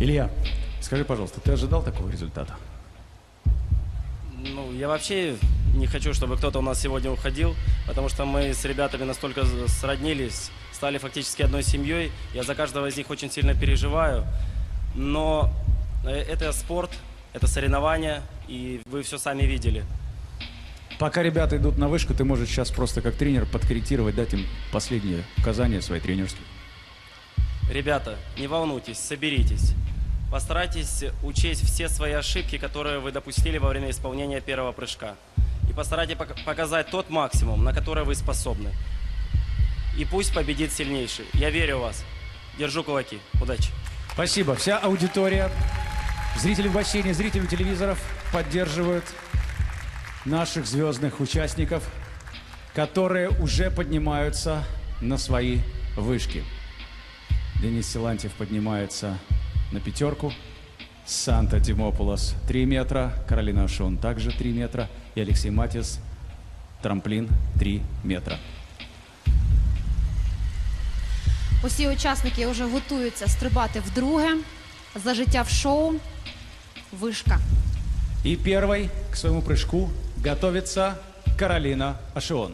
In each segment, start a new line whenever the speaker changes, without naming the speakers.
Илья, скажи, пожалуйста, ты ожидал такого результата?
Ну, я вообще не хочу, чтобы кто-то у нас сегодня уходил, потому что мы с ребятами настолько сроднились, стали фактически одной семьей. Я за каждого из них очень сильно переживаю. Но э, это спорт, это соревнования, и вы все сами видели.
Пока ребята идут на вышку, ты можешь сейчас просто как тренер подкорректировать, дать им последние указания свои тренерские.
Ребята, не волнуйтесь, соберитесь. Постарайтесь учесть все свои ошибки, которые вы допустили во время исполнения первого прыжка. И постарайтесь пок- показать тот максимум, на который вы способны. И пусть победит сильнейший. Я верю в вас. Держу кулаки. Удачи.
Спасибо. Вся аудитория, зрители в бассейне, зрители телевизоров поддерживают наших звездных участников, которые уже поднимаются на свои вышки. Денис Силантьев поднимается на пятерку. Санта Димополос 3 метра, Каролина Шон также 3 метра и Алексей Матис трамплин 3 метра.
Усі учасники вже готуються стрибати вдруге за життя в шоу. Вишка.
И первой к своему прыжку готовится Каролина Ашион.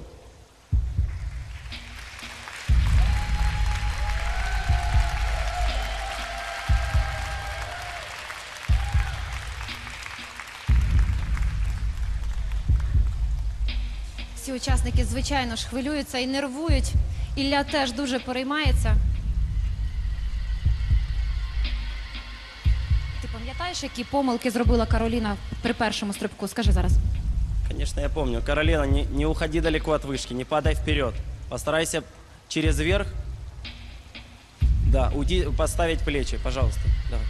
учасники, звичайно ж, хвилюються і нервують. Ілля теж дуже переймається. Ти пам'ятаєш, які помилки зробила Кароліна при першому стрибку? Скажи зараз.
Конечно, я помню. Каролина, не, не уходи далеко от вышки, не падай вперед. Постарайся через верх. Да, уйди, поставить плечи, пожалуйста. Давай.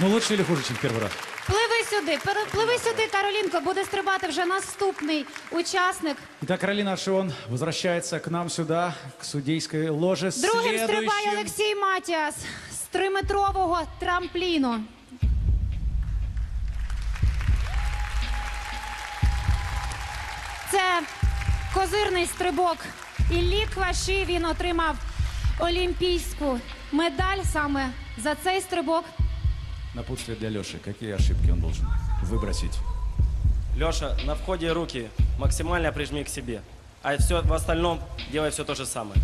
Ну лучше или хуже, чем в первый раз?
Пливи сюди, пливи сюди, Каролінко, буде стрибати вже наступний учасник.
Итак, Каролина Ашион возвращается к нам сюда, к судейской ложе.
Другим стрибає
Следующим-
Олексій Матіас з триметрового трампліну. Це козирний стрибок. Іллі Кваші він отримав олімпійську медаль саме за цей стрибок.
Напутствие для Леши. Какие ошибки он должен выбросить?
Леша, на входе руки максимально прижми к себе. А все в остальном делай все то же самое.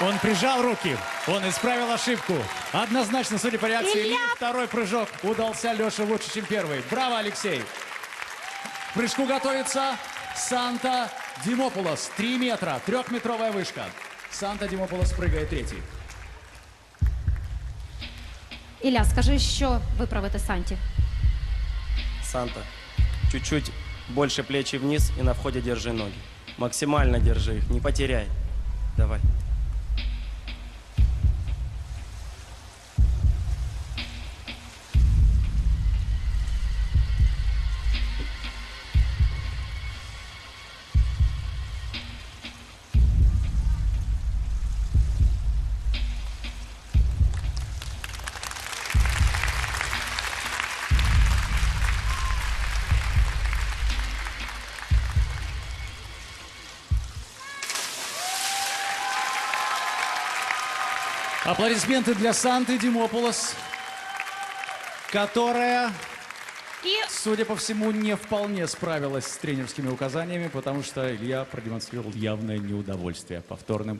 Он прижал руки, он исправил ошибку. Однозначно, судя по реакции
Илья!
Ильи, второй прыжок удался Леше лучше, чем первый. Браво, Алексей! К прыжку готовится Санта Димопулос. Три метра, трехметровая вышка. Санта Димопулос прыгает третий.
Ілля, скажи, що виправити Санті?
Санта, чуть-чуть больше плечи вниз и на входе держи ноги. Максимально держи их, не потеряй. Давай.
Аплодисменты для Санты Димопулос, которая,
І
судя по всему, не вполне справилась с тренерскими указаниями, потому что Илья продемонстрировал явное неудовольствие повторным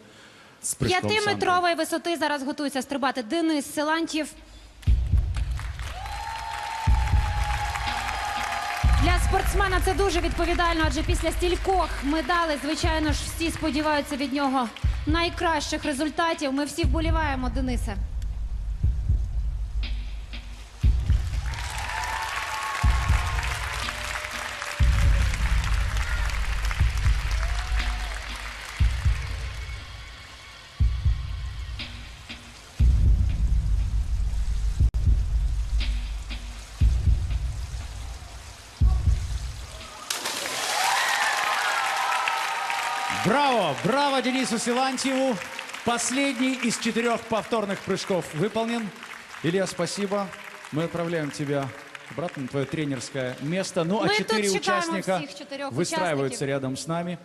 с прыжком Санты.
П'ятиметрової висоти зараз готується стрибати Денис Силантьєв. Для спортсмена це дуже відповідально, адже після стількох медалей, звичайно ж, всі сподіваються від нього найкращих результатів. Ми всі вболіваємо, Денисе.
Браво! Браво Денису Силантьеву! Последний из четырех повторных прыжков выполнен. Илья, спасибо. Мы отправляем тебя обратно на твое тренерское место. Ну, а
Мы тут
четыре участника выстраиваются рядом с нами.